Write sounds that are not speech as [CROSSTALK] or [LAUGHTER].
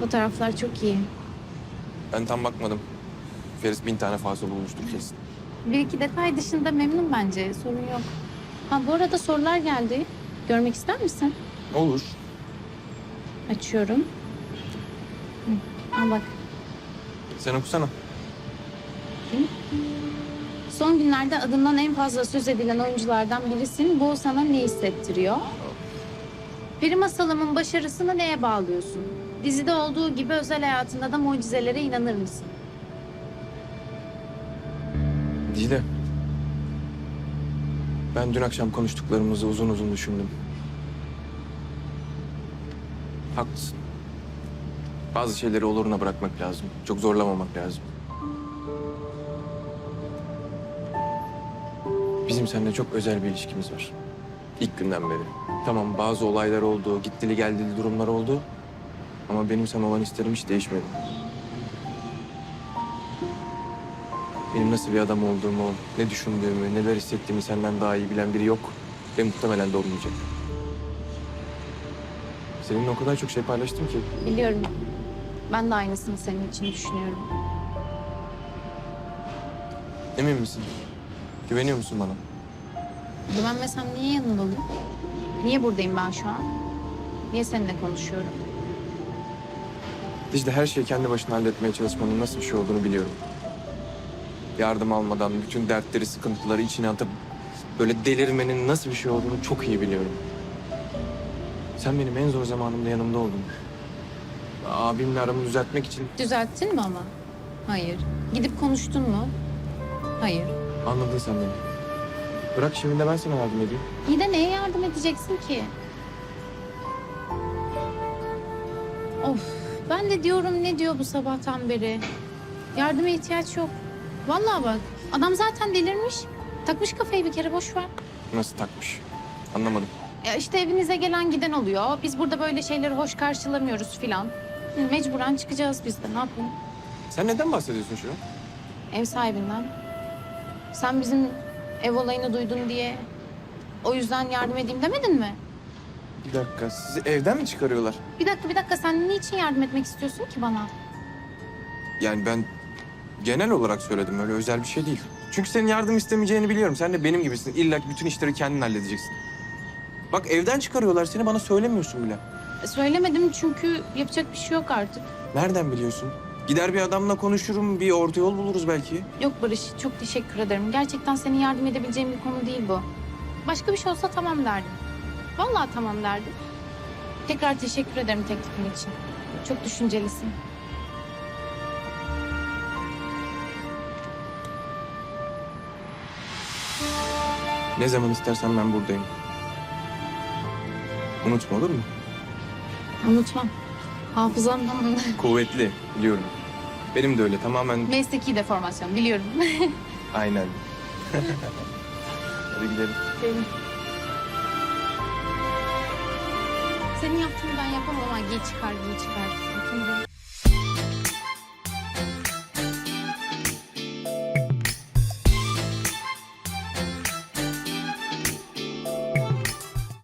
Fotoğraflar çok iyi. Ben tam bakmadım. Feris bin tane fazla bulmuştur kesin. Bir iki detay dışında memnun bence. Sorun yok. Ha bu arada sorular geldi. Görmek ister misin? Olur. Açıyorum. Hı, Al bak. Sen okusana. Son günlerde adından en fazla söz edilen oyunculardan birisin. Bu sana ne hissettiriyor? Peri masalımın başarısını neye bağlıyorsun? Dizide olduğu gibi özel hayatında da mucizelere inanır mısın? Dile. Ben dün akşam konuştuklarımızı uzun uzun düşündüm. Haklısın. Bazı şeyleri oluruna bırakmak lazım. Çok zorlamamak lazım. Bizim seninle çok özel bir ilişkimiz var. İlk günden beri. Tamam bazı olaylar oldu, gittili geldili durumlar oldu. Ama benim sana olan isterim hiç değişmedi. Benim nasıl bir adam olduğumu, ne düşündüğümü, neler hissettiğimi senden daha iyi bilen biri yok. Ve muhtemelen de olmayacak. Seninle o kadar çok şey paylaştım ki. Biliyorum. Ben de aynısını senin için düşünüyorum. Emin misin? Güveniyor musun bana? Güvenmesem niye yanında olayım? Niye buradayım ben şu an? Niye seninle konuşuyorum? İşte her şeyi kendi başına halletmeye çalışmanın nasıl bir şey olduğunu biliyorum. Yardım almadan bütün dertleri, sıkıntıları içine atıp böyle delirmenin nasıl bir şey olduğunu çok iyi biliyorum. Sen benim en zor zamanımda yanımda oldun. Abimle aramı düzeltmek için Düzelttin mi ama? Hayır. Gidip konuştun mu? Hayır. anladın sen beni. Bırak şimdi de ben sana yardım edeyim. İyi de neye yardım edeceksin ki? Of, ben de diyorum ne diyor bu sabahtan beri? Yardıma ihtiyaç yok. Vallahi bak, adam zaten delirmiş. Takmış kafayı bir kere boş ver. Nasıl takmış? Anlamadım. Ya işte evinize gelen giden oluyor. Biz burada böyle şeyleri hoş karşılamıyoruz filan. Mecburen çıkacağız biz de. Ne yapalım? Sen neden bahsediyorsun şu an? Ev sahibinden. Sen bizim ev olayını duydun diye o yüzden yardım edeyim demedin mi? Bir dakika, sizi evden mi çıkarıyorlar? Bir dakika bir dakika sen niçin yardım etmek istiyorsun ki bana? Yani ben genel olarak söyledim, öyle özel bir şey değil. Çünkü senin yardım istemeyeceğini biliyorum. Sen de benim gibisin. İlla ki bütün işleri kendin halledeceksin. Bak evden çıkarıyorlar seni, bana söylemiyorsun bile. E, Söylemedim çünkü yapacak bir şey yok artık. Nereden biliyorsun? Gider bir adamla konuşurum, bir orta yol buluruz belki. Yok Barış çok teşekkür ederim. Gerçekten senin yardım edebileceğim bir konu değil bu. Başka bir şey olsa tamam derdim. Vallahi tamam derdim. Tekrar teşekkür ederim teklifin için. Çok düşüncelisin. Ne zaman istersen ben buradayım. Unutma olur mu? Unutmam. Hafızamdan [LAUGHS] Kuvvetli, biliyorum. Benim de öyle, tamamen mesleki deformasyon biliyorum. [LAUGHS] aynen. [LAUGHS] Hadi gidelim. Senin yaptığını ben yapamam ama giy çıkar giy çıkar. Bir.